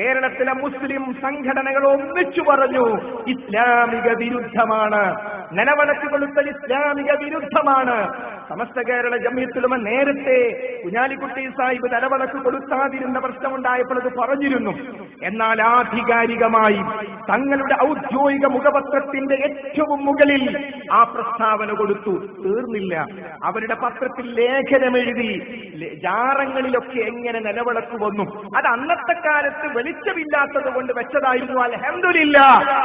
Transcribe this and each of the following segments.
കേരളത്തിലെ മുസ്ലിം സംഘടനകൾ ഒന്നിച്ചു പറഞ്ഞു ഇസ്ലാമിക വിരുദ്ധമാണ്. നിലവിളക്ക് കൊടുത്ത ഇസ്ലാമിക വിരുദ്ധമാണ്. സമസ്ത കേരള ജമ്യത്തിലുമ നേരത്തെ കുഞ്ഞാലിക്കുട്ടി സാഹിബ് നിലവിളക്ക് കൊടുക്കാതിരുന്ന പ്രശ്നമുണ്ടായപ്പോൾ അത് പറഞ്ഞിരുന്നു. എന്നാൽ ആധികാരികമായി തങ്ങളുടെ ഔദ്യോഗിക മുഖപത്രത്തിന്റെ ഏറ്റവും മുകളിൽ ആ പ്രസ്താവന കൊടുത്തു. തീർന്നില്ല. അവരുടെ പത്രത്തിൽ ലേഖനമെഴുതി ജാറങ്ങളിലൊക്കെ എങ്ങനെ നിലവിളക്ക് വന്നു. അത് അന്നത്തെ കാലത്ത് വെളിച്ചമില്ലാത്തത് കൊണ്ട് വെച്ചതായിരുന്നു. അലഹമില്ല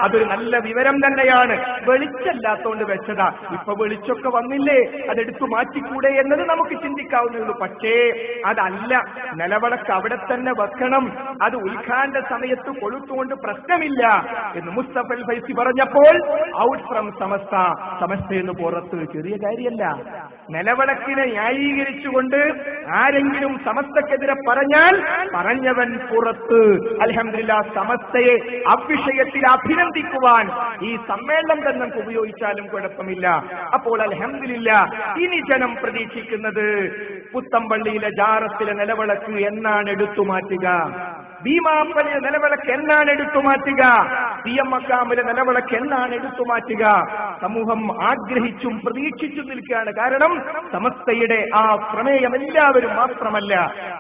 അതൊരു നല്ല വിവരം തന്നെയാണ്. വെളിച്ചമില്ലാത്തതുകൊണ്ട് വെച്ചതാ. ഇപ്പൊ വെളിച്ചൊക്കെ വന്നില്ലേ? അതെടുത്തു മാറ്റിക്കൂടെ എന്നത് നമുക്ക് ചിന്തിക്കാവുന്നേ ഉള്ളൂ. പക്ഷേ അതല്ല. നിലവിളക്ക് അവിടെ തന്നെ വെക്കണം. അത് ഉദ്ഘാടന സമയത്ത് കൊളുത്തുകൊണ്ട് പ്രശ്നമില്ല എന്ന് മുസ്തഫൽ ഫൈസി പറഞ്ഞപ്പോൾ ഔട്ട് ഫ്രം സമസ്ത. സമസ്തയെന്ന് പുറത്ത് ചെറിയ കാര്യമല്ല. നിലവിളക്കിനെ ന്യായീകരിച്ചുകൊണ്ട് ആരെങ്കിലും സമസ്തക്കെതിരെ പറഞ്ഞാൽ പറഞ്ഞവൻ പുറത്ത്. അലഹമില്ല സമസ്തയെ അവിഷയത്തിൽ അഭിനന്ദിക്കുവാൻ ഈ സമ്മേളനം തന്നെ ഉപയോഗിച്ചാലും കുഴപ്പമില്ല. അപ്പോൾ അലഹമില്ല ഇനി ജനം പ്രതീക്ഷിക്കുന്നത് പുത്തമ്പള്ളിയിലെ ജാറത്തിലെ നിലവിളക്ക് എന്നാണ് എടുത്തു മാറ്റുക. ഭീമാപ്പലിലെ നിലവിളക്ക് എന്നാണ് എടുത്തു മാറ്റുക? പി എം അക്കാമിലെ നിലവിളക്ക് എന്നാണ് എടുത്തു മാറ്റുക? സമൂഹം ആഗ്രഹിച്ചും പ്രതീക്ഷിച്ചും നിൽക്കുകയാണ്. കാരണം സമസ്തയുടെ ആ പ്രമേയം എല്ലാവരും മാത്രമല്ല.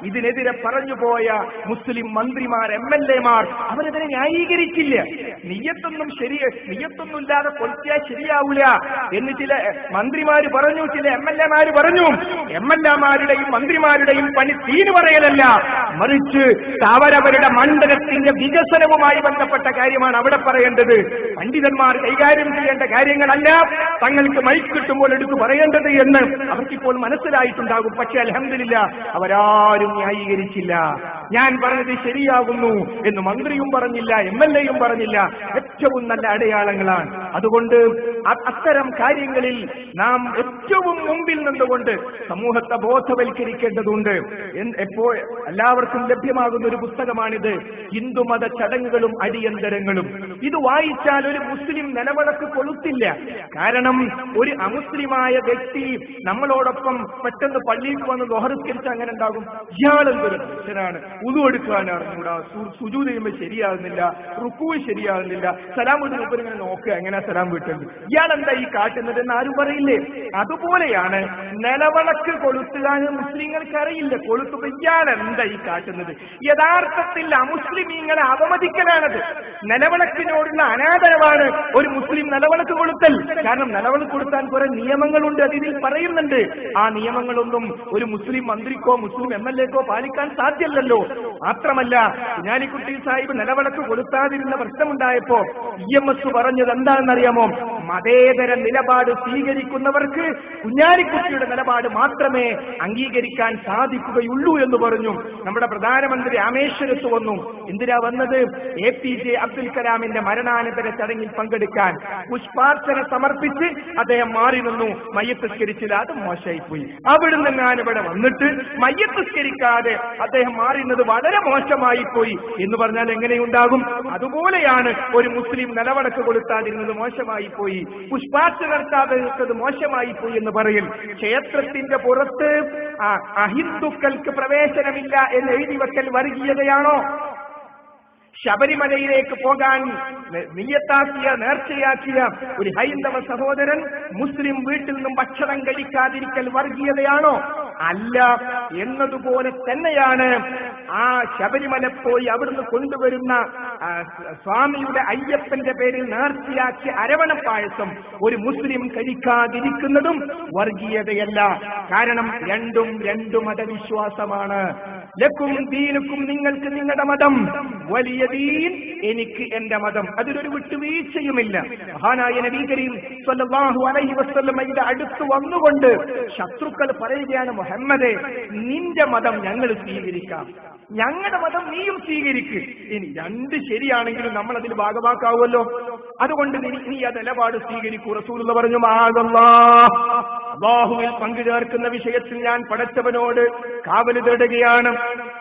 ഇതിനെതിരെ പറഞ്ഞുപോയ മുസ്ലിം മന്ത്രിമാർ എം എൽ എമാർ അവരതിനെ ന്യായീകരിച്ചില്ല നിയ്യത്തൊന്നും ശരി നിയ്യത്തൊന്നും ഇല്ലാതെ പൊളിച്ചാൽ ശരിയാവൂല എന്ന് ചില മന്ത്രിമാര് പറഞ്ഞു ചില എം എൽ എമാര് പറഞ്ഞു. എം എൽ എമാരുടെയും മന്ത്രിമാരുടെയും പണി തീന് പറയലല്ല മറിച്ച് അവരവരുടെ മണ്ഡലത്തിന്റെ വികസനവുമായി ബന്ധപ്പെട്ട കാര്യമാണ് അവിടെ പറയേണ്ടത്. പണ്ഡിതന്മാർ കൈകാര്യം ചെയ്യേണ്ട കാര്യങ്ങളല്ല തങ്ങൾക്ക് മൈക്ക് കിട്ടുമ്പോൾ എടുത്തു പറയേണ്ടത് എന്ന് അവർക്കിപ്പോൾ മനസ്സിലായിട്ടുണ്ടാകും. പക്ഷെ അലഹമില്ല അവരാരും ന്യായീകരിച്ചില്ല. ഞാൻ പറഞ്ഞത് ശരിയാകുന്നു എന്ന് മന്ത്രിയും പറഞ്ഞില്ല എം എൽ എയും പറഞ്ഞില്ല. ഏറ്റവും നല്ല അടയാളങ്ങളാണ്. അതുകൊണ്ട് അത്തരം കാര്യങ്ങളിൽ നാം ഏറ്റവും മുമ്പിൽ നിന്നുകൊണ്ട് സമൂഹത്തെ ബോധവൽക്കരിക്കേണ്ടതുണ്ട്. എപ്പോൾ എല്ലാവർക്കും ലഭ്യമാകുന്ന ഒരു പുസ്തകമാണിത്. ഹിന്ദുമത ചടങ്ങുകളും അടിയന്തരങ്ങളും. ഇത് വായിച്ചാൽ ഒരു മുസ്ലിം നിലവിളക്ക് കൊളുത്തില്ല. കാരണം ഒരു അമുസ്ലിമായ വ്യക്തി നമ്മളോടൊപ്പം പെട്ടെന്ന് പള്ളിയിൽ വന്ന് ദോഹരിസ്കരിച്ച് അങ്ങനെ ഉണ്ടാകും. ഇയാളെന്തൊരു മനുഷ്യനാണ് ഉതു എടുക്കാൻ അറിഞ്ഞൂടാ സുജു ചെയ്യുമ്പോൾ ശരിയാകുന്നില്ല. റുക്കു ശരിയാകുന്നില്ല. സലാം വീട്ടിൽ നോക്കുക എങ്ങനെ സലാം വീട്ടുന്നത് ഇയാൾ എന്താ ഈ കാട്ടുന്നത് എന്ന് ആരും പറയില്ലേ? അതുപോലെയാണ് നിലവിളക്ക് കൊളുത്തുക എന്ന് മുസ്ലിങ്ങൾക്ക് അറിയില്ല കൊളുത്തുക ഇയാൾ എന്താ ഈ കാട്ടുന്നത്? യഥാർത്ഥത്തിൽ അമുസ്ലിമീങ്ങളെ അവമതിക്കലാണത് നിലവിളക്കിനോടുള്ള അനാദരവാണ് ഒരു മുസ്ലിം നിലവിളക്ക് കൊളുത്തൽ. കാരണം നിലവിളക്ക് കൊടുത്താൻ കുറെ നിയമങ്ങളുണ്ട് അത് ഇതിൽ പറയുന്നുണ്ട്. ആ നിയമങ്ങളൊന്നും ഒരു മുസ്ലിം മന്ത്രിക്കോ മുസ്ലിം എം എൽ എക്കോ പാലിക്കാൻ സാധ്യമല്ലല്ലോ മാത്രമല്ല കുഞ്ഞാലിക്കുട്ടി സാഹിബ് നിലവിളക്ക് കൊടുത്താതിരുന്ന പ്രശ്നമുണ്ടായപ്പോ ഇ എം എസ് പറഞ്ഞത് എന്താണെന്നറിയാമോ? മതേതര നിലപാട് സ്വീകരിക്കുന്നവർക്ക് കുഞ്ഞാലിക്കുട്ടിയുടെ നിലപാട് മാത്രമേ അംഗീകരിക്കാൻ സാധിക്കുകയുള്ളൂ എന്ന് പറഞ്ഞു. നമ്മുടെ പ്രധാനമന്ത്രി രാമേശ്വരത്ത് വന്നു. എന്തിനാ വന്നത്? എ പി ജെ അബ്ദുൽ കലാമിന്റെ മരണാനന്തര ചടങ്ങിൽ പങ്കെടുക്കാൻ പുഷ്പാർച്ചന സമർപ്പിച്ച് അദ്ദേഹം മാറി നിന്നു. മയ്യത്തസ്കരിച്ചില്ല അത് മോശമായി പോയി അവിടുന്ന് ഞാൻ ഇവിടെ വന്നിട്ട് മയ്യത്തസ്കരിക്കാതെ അദ്ദേഹം മാറിയുന്നത് വളരെ മോശമായി പോയി എന്ന് പറഞ്ഞാൽ എങ്ങനെയുണ്ടാകും? അതുപോലെയാണ് ഒരു മുസ്ലിം നിലവടക്ക് കൊടുത്താതിരുന്നത് മോശമായി പോയി പുഷ്പാർച്ചന നടത്താതെ നിൽക്കുന്നത് മോശമായി പോയി എന്ന് പറയും ക്ഷേത്രത്തിന്റെ പുറത്ത് അഹിന്ദുക്കൾക്ക് പ്രവേശനമില്ല എന്ന് എഴുതി വെക്കൽ വർഗീയതയാണോ? ശബരിമലയിലേക്ക് പോകാൻ നിയത്താക്കിയ നേർച്ചയാക്കിയ ഒരു ഹൈന്ദവ സഹോദരൻ മുസ്ലിം വീട്ടിൽ നിന്നും ഭക്ഷണം കഴിക്കാതിരിക്കൽ വർഗീയതയാണോ? അല്ല എന്നതുപോലെ തന്നെയാണ് ആ ശബരിമല പോയി അവിടുന്ന് കൊണ്ടുവരുന്ന സ്വാമിയുടെ അയ്യപ്പന്റെ പേരിൽ നേർച്ചയാക്കിയ അരവണ പായസം ഒരു മുസ്ലിം കഴിക്കാതിരിക്കുന്നതും വർഗീയതയല്ല. കാരണം രണ്ടും രണ്ടു മതവിശ്വാസമാണ്. ലക്കും ദീനുക്കും നിങ്ങൾക്ക് നിങ്ങളുടെ മതം. വലിയ ദീൻ എനിക്ക് എന്റെ മതം. അതിലൊരു വിട്ടുവീഴ്ചയുമില്ല. മഹാനായ നബി കരീം സ്വല്ലല്ലാഹു അലൈഹി വസല്ലമയുടെ അടുത്ത് വന്നുകൊണ്ട് ശത്രുക്കൾ പറയുകയാണ് മുഹമ്മദേ നിന്റെ മതം ഞങ്ങൾ സ്വീകരിക്കാം. ഞങ്ങളുടെ മതം നീയും സ്വീകരിക്ക്. ഇനി രണ്ട് ശരിയാണെങ്കിലും നമ്മൾ അതിൽ ഭാഗമാക്കാവുമല്ലോ അതുകൊണ്ട് നീ ആ നിലപാട് സ്വീകരിക്കൂ. റസൂലുള്ള പറഞ്ഞു മാതല്ലാ അള്ളാഹുവിൽ പങ്കുചേർക്കുന്ന വിഷയത്തിൽ ഞാൻ പടച്ചവനോട് കാവൽ തേടുകയാണ്.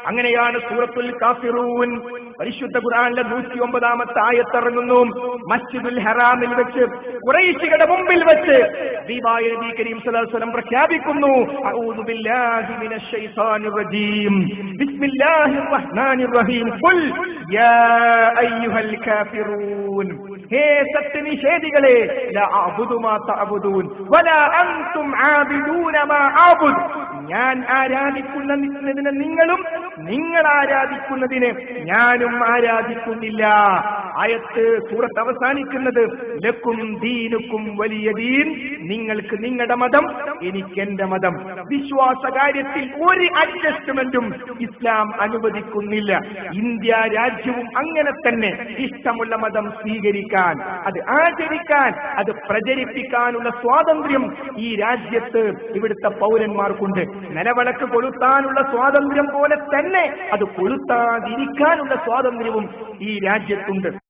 അങ്ങനെയാണ് സൂറത്തുൽ കാഫിറൂൻ പരിശുദ്ധ ഖുർആനിലെ നൂറ്റി ഒമ്പതാമത്തെ ആയത്തിറങ്ങുന്നു. മസ്ജിദുൽ ഹറാമിൽ വെച്ച് കുറേശികളുടെ മുമ്പിൽ വെച്ച് ദീപായ കരീം പ്രഖ്യാപിക്കുന്നു. ഹേ സത്യനിഷേധികളെ ഞാൻ ആരാധിക്കുന്നതിന് നിങ്ങളും നിങ്ങൾ ആരാധിക്കുന്നതിന് ഞാനും ആരാധിക്കുന്നില്ല. ആയത്ത് സൂറത്ത് അവസാനിക്കുന്നത് ലക്കും ദീനുക്കും വലിയ ദീൻ നിങ്ങൾക്ക് നിങ്ങളുടെ മതം എനിക്ക് എന്റെ മതം. വിശ്വാസ കാര്യത്തിൽ ഒരു അഡ്ജസ്റ്റ്മെന്റും ഇസ്ലാം അനുവദിക്കുന്നില്ല. ഇന്ത്യ രാജ്യവും അങ്ങനെ തന്നെ ഇഷ്ടമുള്ള മതം സ്വീകരിക്കാൻ അത് ആചരിക്കാൻ അത് പ്രചരിപ്പിക്കാനുള്ള സ്വാതന്ത്ര്യം ഈ രാജ്യത്ത് ഇവിടുത്തെ പൗരന്മാർക്കുണ്ട്. നിലവിളക്ക് കൊളുത്താനുള്ള സ്വാതന്ത്ര്യം പോലെ തന്നെ അത് കൊളുത്താതിരിക്കാനുള്ള സ്വാതന്ത്ര്യവും ഈ രാജ്യത്തുണ്ട്.